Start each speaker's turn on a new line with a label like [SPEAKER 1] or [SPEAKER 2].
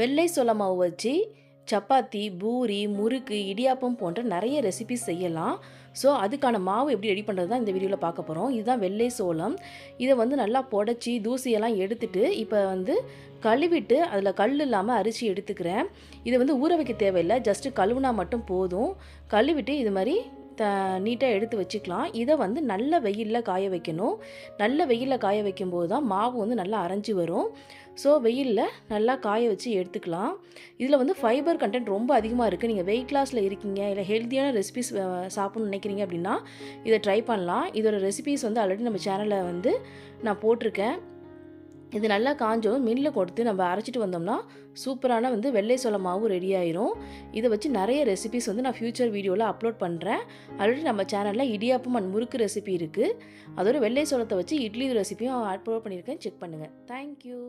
[SPEAKER 1] வெள்ளை சோள மாவு வச்சு சப்பாத்தி பூரி முறுக்கு இடியாப்பம் போன்ற நிறைய ரெசிபி செய்யலாம். ஸோ அதுக்கான மாவு எப்படி ரெடி பண்ணுறது தான் இந்த வீடியோவில் பார்க்க போகிறோம் இதுதான் வெள்ளை சோளம். இதை வந்து நல்லா புடச்சி தூசியெல்லாம் எடுத்துட்டு இப்போ வந்து கழுவிட்டு அதில் கல் இல்லாமல் அரிசி எடுத்துக்கிறேன். இதை வந்து ஊற வைக்க தேவையில்லை. ஜஸ்ட்டு கழுவுனா மட்டும் போதும். கழுவிட்டு இது மாதிரி த நீட்டாக எடுத்து வச்சுக்கலாம். இதை வந்து நல்ல வெயிலில் காய வைக்கணும். நல்ல வெயிலில் காய வைக்கும்போது தான் மாவு வந்து நல்லா அரைஞ்சி வரும். ஸோ வெயிலில் நல்லா காய வச்சு எடுத்துக்கலாம். இதில் வந்து ஃபைபர் கண்டென்ட் ரொம்ப அதிகமாக இருக்குது நீங்கள் வெயிட் லாஸில் இருக்கீங்க இல்லை ஹெல்த்தியான ரெசிபிஸ் சாப்பிட்ணும்னு நினைக்கிறீங்க அப்படின்னா இதை ட்ரை பண்ணலாம். இதோட ரெசிபிஸ் வந்து ஆல்ரெடி நம்ம சேனலில் வந்து நான் போட்டிருக்கேன். இது நல்லா காஞ்சவும் மில்லில் கொடுத்து நம்ம அரைச்சிட்டு வந்தோம்னா சூப்பரான வந்து வெள்ளை சோள மாவு ரெடி ஆயிரும். இதை வச்சு நிறைய ரெசிபிஸ் வந்து நான் ஃப்யூச்சர் வீடியோவில் அப்லோட் பண்ணுறேன் ஆல்ரெடி நம்ம சேனலில் இடியாப்பம் அண்ட் முறுக்கு ரெசிபி இருக்குது அதோட வெள்ளை சோளத்தை வச்சு இட்லி ரெசிபியும் அப்லோட் பண்ணியிருக்கேன். செக் பண்ணுங்கள் தேங்க்யூ